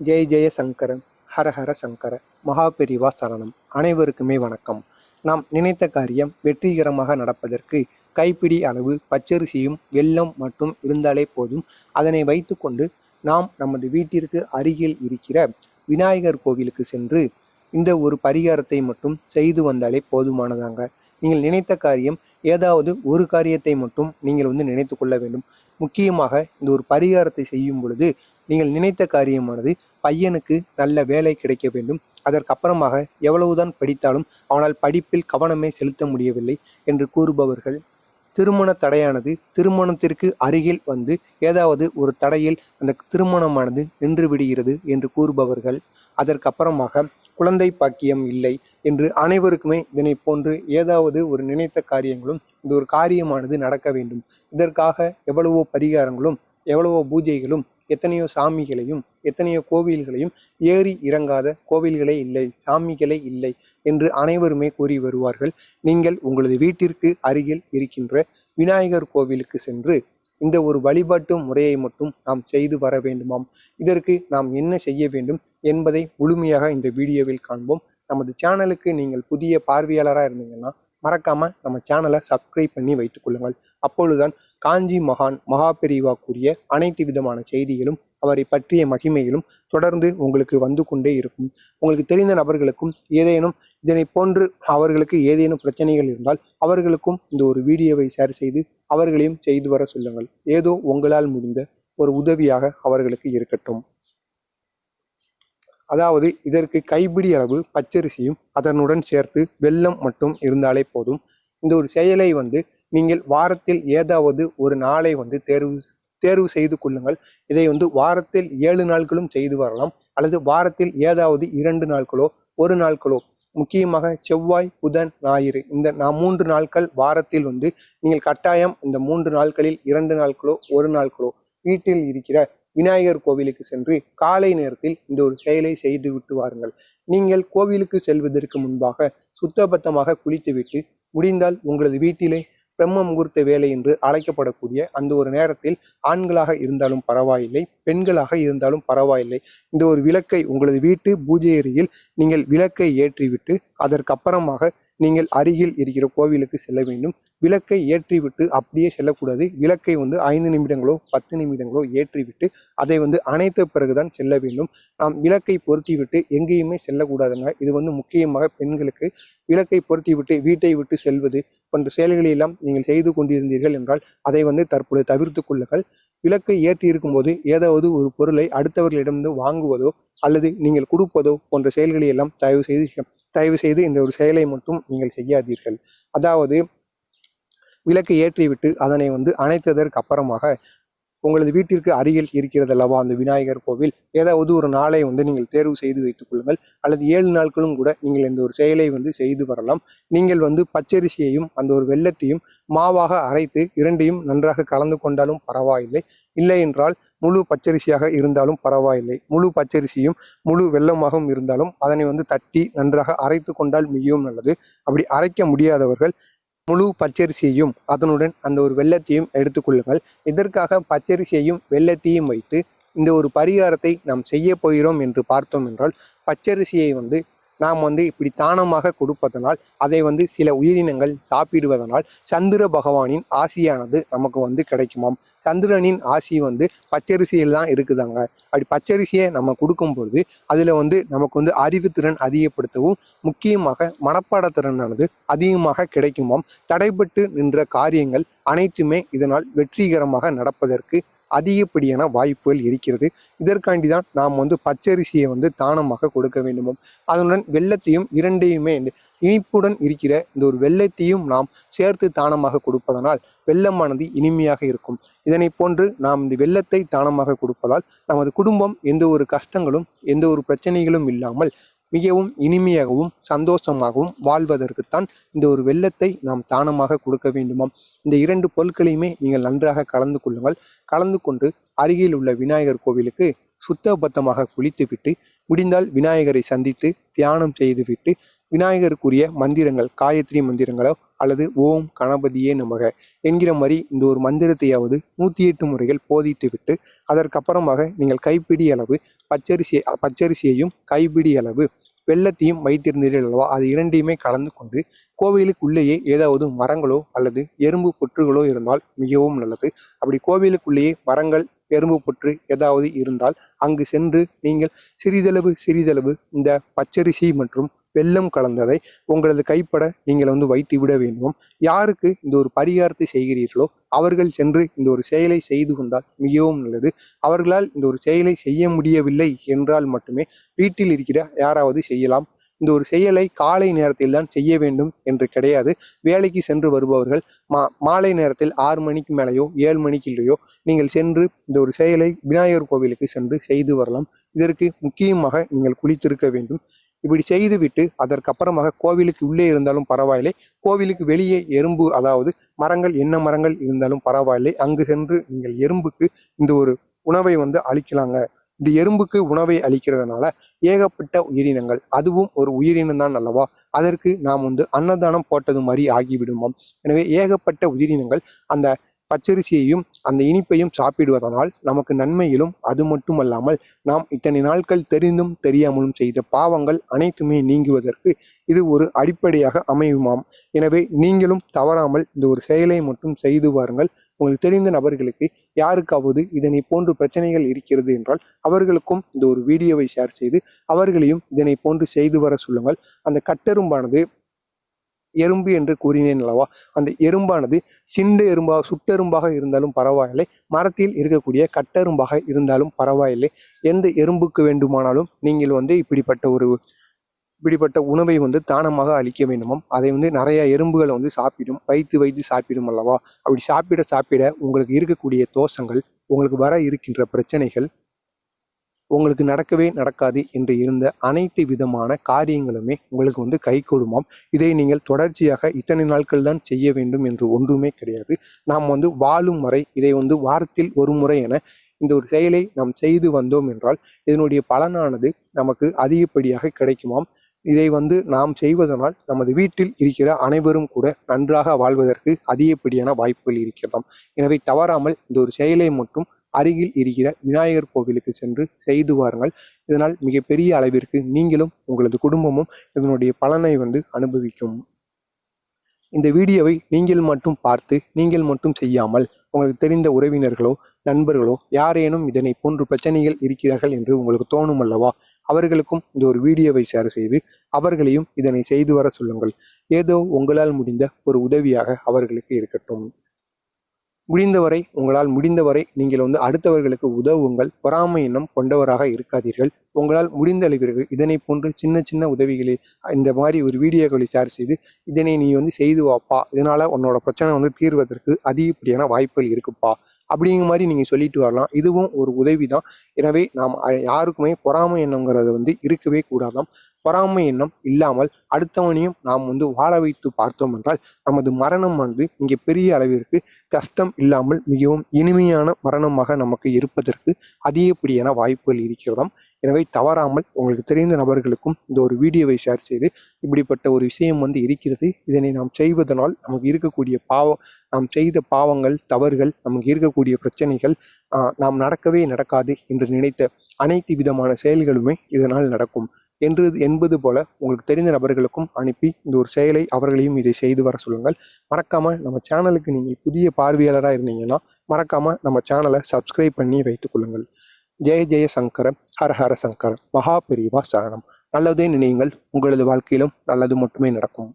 ஜெய் ஜெய சங்கரன் ஹர ஹர சங்கர மகாபெரிவா சரணம். அனைவருக்குமே வணக்கம். நாம் நினைத்த காரியம் வெற்றிகரமாக நடப்பதற்கு கைப்பிடி அளவு பச்சரிசியும் வெல்லம் மட்டும் இருந்தாலே போதும். அதனை வைத்துக்கொண்டு நாம் நமது வீட்டிற்கு அருகில் இருக்கிற விநாயகர் கோவிலுக்கு சென்று இந்த ஒரு பரிகாரத்தை மட்டும் செய்து வந்தாலே போதுமானதாங்க. நீங்கள் நினைத்த காரியம் ஏதாவது ஒரு காரியத்தை மட்டும் நீங்கள் வந்து நினைத்து கொள்ள வேண்டும். முக்கியமாக இந்த ஒரு பரிகாரத்தை செய்யும் பொழுது நீங்கள் நினைத்த காரியமானது பையனுக்கு நல்ல வேலை கிடைக்க வேண்டும். அதற்கப்புறமாக எவ்வளவுதான் படித்தாலும் அவனால் படிப்பில் கவனமே செலுத்த முடியவில்லை என்று கூறுபவர்கள் திருமண தடையானது திருமணத்திற்கு அருகில் வந்து ஏதாவது ஒரு தடையில் அந்த திருமணமானது நின்று விடுகிறது என்று கூறுபவர்கள் அதற்கப்புறமாக குழந்தை பாக்கியம் இல்லை என்று அனைவருக்குமே இதனை போன்று ஏதாவது ஒரு நினைத்த காரியங்களும் இந்த ஒரு காரியமானது நடக்க வேண்டும். இதற்காக எவ்வளவோ பரிகாரங்களும் எவ்வளவோ பூஜைகளும் எத்தனையோ சாமிகளையும் எத்தனையோ கோவில்களையும் ஏறி இறங்காத கோவில்களே இல்லை சாமிகளே இல்லை என்று அனைவருமே கூறி வருவார்கள். நீங்கள் உங்களது வீட்டிற்கு அருகில் இருக்கின்ற விநாயகர் கோவிலுக்கு சென்று இந்த ஒரு வழிபாட்டு முறையை மட்டும் நாம் செய்து வர வேண்டுமாம். இதற்கு நாம் என்ன செய்ய வேண்டும் என்பதை முழுமையாக இந்த வீடியோவில் காண்போம். நமது சேனலுக்கு நீங்கள் புதிய பார்வையாளராக இருந்தீங்கன்னா மறக்காமல் நம்ம சேனலை சப்ஸ்கிரைப் பண்ணி வைத்துக் கொள்ளுங்கள். அப்பொழுதுதான் காஞ்சி மகான் மகாபெரிவா கூறிய அனைத்து விதமான செய்திகளும் அவரை பற்றிய மகிமைகளும் தொடர்ந்து உங்களுக்கு வந்து கொண்டே இருக்கும். உங்களுக்கு தெரிந்த நபர்களுக்கும் ஏதேனும் இதனை போன்று அவர்களுக்கு ஏதேனும் பிரச்சனைகள் இருந்தால் அவர்களுக்கும் இந்த ஒரு வீடியோவை ஷேர் செய்து அவர்களையும் செய்து வர சொல்லுங்கள். ஏதோ உங்களால் முடிந்த ஒரு உதவியாக அவர்களுக்கு இருக்கட்டும். அதாவது இதற்கு கைப்பிடி அளவு பச்சரிசியும் அதனுடன் சேர்த்து வெல்லம் மட்டும் இருந்தாலே போதும். இந்த ஒரு செயலை வந்து நீங்கள் வாரத்தில் ஏதாவது ஒரு நாளை வந்து தேர்வு தேர்வு செய்து கொள்ளுங்கள். இதை வந்து வாரத்தில் ஏழு நாட்களும் செய்து வரலாம். அல்லது வாரத்தில் ஏதாவது இரண்டு நாட்களோ ஒரு நாட்களோ முக்கியமாக செவ்வாய் புதன் ஞாயிறு இந்த நான் மூன்று நாட்கள் வாரத்தில் வந்து நீங்கள் கட்டாயம் இந்த மூன்று நாட்களில் இரண்டு நாட்களோ ஒரு நாட்களோ வீட்டில் இருக்கிற விநாயகர் கோவிலுக்கு சென்று காலை நேரத்தில் இந்த ஒரு செயலை செய்து விட்டு வாருங்கள். நீங்கள் கோவிலுக்கு செல்வதற்கு முன்பாக சுத்தபத்தமாக குளித்துவிட்டு முடிந்தால் உங்களது வீட்டிலே பிரம்ம முகூர்த்த வேலை என்று அழைக்கப்படக்கூடிய அந்த ஒரு நேரத்தில் ஆண்களாக இருந்தாலும் பரவாயில்லை பெண்களாக இருந்தாலும் பரவாயில்லை. இந்த ஒரு விளக்கை உங்களது வீட்டு பூஜை அறையில் நீங்கள் விளக்கை ஏற்றிவிட்டு அதற்கப்புறமாக நீங்கள் அருகில் இருக்கிற கோவிலுக்கு செல்ல வேண்டும். விளக்கை ஏற்றிவிட்டு அப்படியே செல்லக்கூடாது. விளக்கை வந்து ஐந்து நிமிடங்களோ பத்து நிமிடங்களோ ஏற்றிவிட்டு அதை வந்து அணைத்த பிறகுதான் செல்ல வேண்டும். நாம் விளக்கை பொருத்திவிட்டு எங்கேயுமே செல்லக்கூடாதுங்க. இது வந்து முக்கியமாக பெண்களுக்கு. விளக்கை பொருத்திவிட்டு வீட்டை விட்டு செல்வது போன்ற செயல்களை எல்லாம் நீங்கள் செய்து கொண்டிருந்தீர்கள் என்றால் அதை வந்து தற்பொழுது தவிர்த்து கொள்ளுங்கள். விளக்கை ஏற்றி இருக்கும்போது ஏதாவது ஒரு பொருளை அடுத்தவர்களிடமிருந்து வாங்குவதோ அல்லது நீங்கள் கொடுப்பதோ போன்ற செயல்களை எல்லாம் தயவு செய்து தயவு செய்து இந்த ஒரு செயலை மட்டும் நீங்கள் செய்யாதீர்கள். அதாவது விளக்கு ஏற்றிவிட்டு அதனை வந்து அணைத்ததற்கு அப்புறமாக உங்களது வீட்டிற்கு அருகில் இருக்கிறது அல்லவா அந்த விநாயகர் கோவில் ஏதாவது ஒரு நாளை வந்து நீங்கள் தேர்வு செய்து வைத்துக் கொள்ளுங்கள். அல்லது ஏழு நாட்களும் கூட நீங்கள் இந்த ஒரு செயலை வந்து செய்து வரலாம். நீங்கள் வந்து பச்சரிசியையும் அந்த ஒரு வெள்ளத்தையும் மாவாக அரைத்து இரண்டையும் நன்றாக கலந்து கொண்டாலும் பரவாயில்லை. இல்லை என்றால் முழு பச்சரிசியாக இருந்தாலும் பரவாயில்லை. முழு பச்சரிசியும் முழு வெள்ளமாகவும் இருந்தாலும் அதனை வந்து தட்டி நன்றாக அரைத்து கொண்டால் மிகவும் நல்லது. அப்படி அரைக்க முடியாதவர்கள் முழு பச்சரிசியையும் அதனுடன் அந்த ஒரு வெள்ளத்தையும் எடுத்துக்கொள்ளுங்கள் இதற்காக பச்சரிசியையும் வெள்ளத்தையும் வைத்து இந்த ஒரு பரிகாரத்தை நாம் செய்ய போகிறோம் என்று பார்த்தோம் என்றால் பச்சரிசியை வந்து நாம் வந்து இப்படி தானமாக கொடுப்பதனால் அதை வந்து சில உயிரினங்கள் சாப்பிடுவதனால் சந்திர பகவானின் ஆசியானது நமக்கு வந்து கிடைக்குமாம். சந்திரனின் ஆசி வந்து பச்சரிசியில் தான் இருக்குதாங்க. அப்படி பச்சரிசியை நம்ம கொடுக்கும் பொழுது அதில் வந்து நமக்கு வந்து அறிவுத்திறன் அதிகப்படுத்தவும் முக்கியமாக மனப்பாடத்திறனானது அதிகமாக கிடைக்குமாம். தடைப்பட்டு நின்ற காரியங்கள் அனைத்துமே இதனால் வெற்றிகரமாக நடப்பதற்கு அதிகப்படியான வாய்ப்புகள் இருக்கிறது. இதற்காண்டி தான் நாம் வந்து பச்சரிசியை வந்து தானமாக கொடுக்க வேண்டுமாம் அதனுடன் வெள்ளத்தையும் இரண்டையுமே இந்த இனிப்புடன் இருக்கிற இந்த ஒரு வெள்ளத்தையும் நாம் சேர்த்து தானமாக கொடுப்பதனால் வெள்ளமானது இனிமையாக இருக்கும். இதனை போன்று நாம் இந்த வெள்ளத்தை தானமாக கொடுப்பதால் நமது குடும்பம் எந்த ஒரு கஷ்டங்களும் எந்த ஒரு பிரச்சனைகளும் இல்லாமல் மிகவும் இனிமையாகவும் சந்தோஷமாகவும் வாழ்வதற்குத்தான் இந்த ஒரு வெள்ளத்தை நாம் தானமாக கொடுக்க வேண்டுமாம். இந்த இரண்டு பொருட்களையுமே நீங்கள் நன்றாக கலந்து கொள்ளுங்கள். கலந்து கொண்டு அருகில் உள்ள விநாயகர் கோவிலுக்கு சுத்தபத்தமாக குளித்துவிட்டு முடிந்தால் விநாயகரை சந்தித்து தியானம் செய்துவிட்டு விநாயகருக்குரிய மந்திரங்கள் காயத்ரி மந்திரங்களோ அல்லது ஓம் கணபதியே நமக என்கிற மாதிரி இந்த ஒரு மந்திரத்தையாவது நூற்றி எட்டு முறைகள் போதித்து விட்டு அதற்கப்புறமாக நீங்கள் கைப்பிடி அளவு பச்சரிசியை பச்சரிசியையும் கைப்பிடி அளவு வெள்ளத்தையும் வைத்திருந்தீர்கள் அல்லவா? அது இரண்டையுமே கலந்து கொண்டு கோவிலுக்குள்ளேயே ஏதாவது மரங்களோ அல்லது எறும்பு புற்றுகளோ இருந்தால் மிகவும் நல்லது. அப்படி கோவிலுக்குள்ளேயே மரங்கள் எறும்பு புற்று ஏதாவது இருந்தால் அங்கு சென்று நீங்கள் சிறிதளவு சிறிதளவு இந்த பச்சரிசி மற்றும் வெள்ளம் கலந்ததை உங்களது கைப்பட நீங்கள் வந்து வைத்து விட வேண்டும். யாருக்கு இந்த ஒரு பரிகாரத்தை செய்கிறீர்களோ அவர்கள் சென்று இந்த ஒரு செயலை செய்து கொண்டால் மிகவும் நல்லது. அவர்களால் இந்த ஒரு செயலை செய்ய முடியவில்லை என்றால் மட்டுமே வீட்டில் இருக்கிற யாராவது செய்யலாம். இந்த ஒரு செயலை காலை நேரத்தில் தான் செய்ய வேண்டும் என்று கிடையாது. வேலைக்கு சென்று வருபவர்கள் மா மாலை நேரத்தில் ஆறு மணிக்கு மேலேயோ ஏழு மணிக்கு இல்லையோ நீங்கள் சென்று இந்த ஒரு செயலை விநாயகர் கோவிலுக்கு சென்று செய்து வரலாம். இதற்கு முக்கியமாக நீங்கள் குளித்திருக்க வேண்டும். இப்படி செய்துவிட்டு அதற்கப்புறமாக கோவிலுக்கு உள்ளே இருந்தாலும் பரவாயில்லை. கோவிலுக்கு வெளியே எறும்பு அதாவது மரங்கள் என்ன மரங்கள் இருந்தாலும் பரவாயில்லை. அங்கு சென்று நீங்கள் எறும்புக்கு இந்த ஒரு உணவை வந்து அளிக்கலாங்க. இப்படி எறும்புக்கு உணவை அளிக்கிறதுனால ஏகப்பட்ட உயிரினங்கள் அதுவும் ஒரு உயிரினம் தான் அல்லவா? அதற்கு நாம் வந்து அன்னதானம் போட்டது மாதிரி ஆகிவிடுமாம். எனவே ஏகப்பட்ட உயிரினங்கள் அந்த பச்சரிசியையும் அந்த இனிப்பையும் சாப்பிடுவதனால் நமக்கு நன்மையிலும் அது மட்டுமல்லாமல் நாம் இத்தனை நாட்கள் தெரிந்தும் தெரியாமலும் செய்த பாவங்கள் அனைத்துமே நீங்குவதற்கு இது ஒரு அடிப்படையாக அமையுமாம். எனவே நீங்களும் தவறாமல் இந்த ஒரு செயலை மட்டும் செய்து வாருங்கள். உங்களுக்கு தெரிந்த நபர்களுக்கு யாருக்காவது இதனை போன்று பிரச்சனைகள் இருக்கிறது என்றால் அவர்களுக்கும் இந்த ஒரு வீடியோவை ஷேர் செய்து அவர்களையும் இதனை போன்று செய்து வர சொல்லுங்கள். அந்த கட்டெரும்பானது எறும்பு என்று கூறினேன் அல்லவா? அந்த எறும்பானது சிண்டு எறும்பாக சுட்டெரும்பாக இருந்தாலும் பரவாயில்லை. மரத்தில் இருக்கக்கூடிய கட்டெரும்பாக இருந்தாலும் பரவாயில்லை. எந்த எறும்புக்கு வேண்டுமானாலும் நீங்கள் வந்து இப்படிப்பட்ட ஒரு இப்படிப்பட்ட உணவை வந்து தானமாக அளிக்க வேண்டுமாம். அதை வந்து நிறைய எறும்புகளை வந்து சாப்பிடும் வைத்து வைத்து சாப்பிடும் அல்லவா? அப்படி சாப்பிட சாப்பிட உங்களுக்கு இருக்கக்கூடிய தோஷங்கள் உங்களுக்கு வர இருக்கின்ற பிரச்சனைகள் உங்களுக்கு நடக்கவே நடக்காது என்று இருந்த அனைத்து விதமான காரியங்களுமே உங்களுக்கு வந்து கை கொடுமாம். இதை நீங்கள் தொடர்ச்சியாக இத்தனை நாட்கள் தான் செய்ய வேண்டும் என்று ஒன்றுமே கிடையாது. நாம் வந்து வாழும் வரை இதை வந்து வாரத்தில் ஒரு முறை என இந்த ஒரு செயலை நாம் செய்து வந்தோம் என்றால் இதனுடைய பலனானது நமக்கு அதிகப்படியாக கிடைக்குமாம். இதை வந்து நாம் செய்வதனால் நமது வீட்டில் இருக்கிற அனைவரும் கூட நன்றாக வாழ்வதற்கு அதிகப்படியான வாய்ப்புகள் இருக்கிறதாம் எனவே தவறாமல் இந்த ஒரு செயலை மட்டும் அருகில் இருக்கிற விநாயகர் கோவிலுக்கு சென்று செய்து வாருங்கள். இதனால் மிகப்பெரிய அளவிற்கு நீங்களும் உங்களது குடும்பமும் இதனுடைய பலனை வந்து அனுபவிக்கும். இந்த வீடியோவை நீங்கள் மட்டும் பார்த்து நீங்கள் மட்டும் செய்யாமல் உங்களுக்கு தெரிந்த உறவினர்களோ நண்பர்களோ யாரேனும் இதனை போன்று பிரச்சனைகள் இருக்கிறார்கள் என்று உங்களுக்கு தோணும் அல்லவா? அவர்களுக்கும் இந்த ஒரு வீடியோவை ஷேர் செய்து அவர்களையும் இதனை செய்து வர சொல்லுங்கள். ஏதோ உங்களால் முடிந்த ஒரு உதவியாக அவர்களுக்கு இருக்கட்டும். முடிந்தவரை உங்களால் முடிந்தவரை நீங்கள் வந்து அடுத்தவர்களுக்கு உதவுங்கள். பொறாமை எண்ணம் கொண்டவராக இருக்காதீர்கள். உங்களால் முடிந்த அளவிற்கு இதனை போன்று சின்ன சின்ன உதவிகளை இந்த மாதிரி ஒரு வீடியோக்களை ஷேர் செய்து இதனை நீ வந்து செய்து வாப்பா. இதனால உன்னோட பிரச்சனை வந்து தீர்வதற்கு அதிகப்படியான வாய்ப்புகள் இருக்குப்பா. அப்படிங்கிற மாதிரி நீங்கள் சொல்லிட்டு வரலாம். இதுவும் ஒரு உதவி தான் எனவே நாம் யாருக்குமே பொறாமை எண்ணங்கிறது வந்து இருக்கவே கூடாதாம். பொறாமை எண்ணம் இல்லாமல் அடுத்தவனையும் நாம் வந்து வாழ வைத்து பார்த்தோம் என்றால் நமது மரணம் வந்து இங்கே பெரிய அளவிற்கு கஷ்டம் இல்லாமல் மிகவும் இனிமையான மரணமாக நமக்கு இருப்பதற்கு அதிகப்படியான வாய்ப்புகள் இருக்கிறதாம். எனவே தவறாமல் உங்களுக்கு தெரிந்த நபர்களுக்கும் இந்த ஒரு வீடியோவை ஷேர் செய்து இப்படிப்பட்ட ஒரு விஷயம் வந்து இருக்கிறது. இதனை நாம் செய்வதனால் நமக்கு இருக்கக்கூடிய பாவம் நாம் செய்த பாவங்கள் தவறுகள் நமக்கு இருக்கக்கூடிய பிரச்சனைகள் நாம் நடக்கவே நடக்காது என்று நினைத்த அனைத்து விதமான செயல்களுமே இதனால் நடக்கும் என்று என்பது போல உங்களுக்கு தெரிந்த நபர்களுக்கும் அனுப்பி இந்த ஒரு செயலை அவர்களையும் இதை செய்து வர சொல்லுங்கள். மறக்காமல் நம்ம சேனலுக்கு நீங்கள் புதிய பார்வையாளராக இருந்தீங்கன்னா மறக்காமல் நம்ம சேனலை சப்ஸ்கிரைப் பண்ணி வைத்துக் கொள்ளுங்கள். ஜெய ஜெய சங்கர ஹர ஹர சங்கர மகா பெரிவா சரணம். நல்லதே நினையுங்கள். உங்களது வாழ்க்கையிலும் நல்லது மட்டுமே நடக்கும்.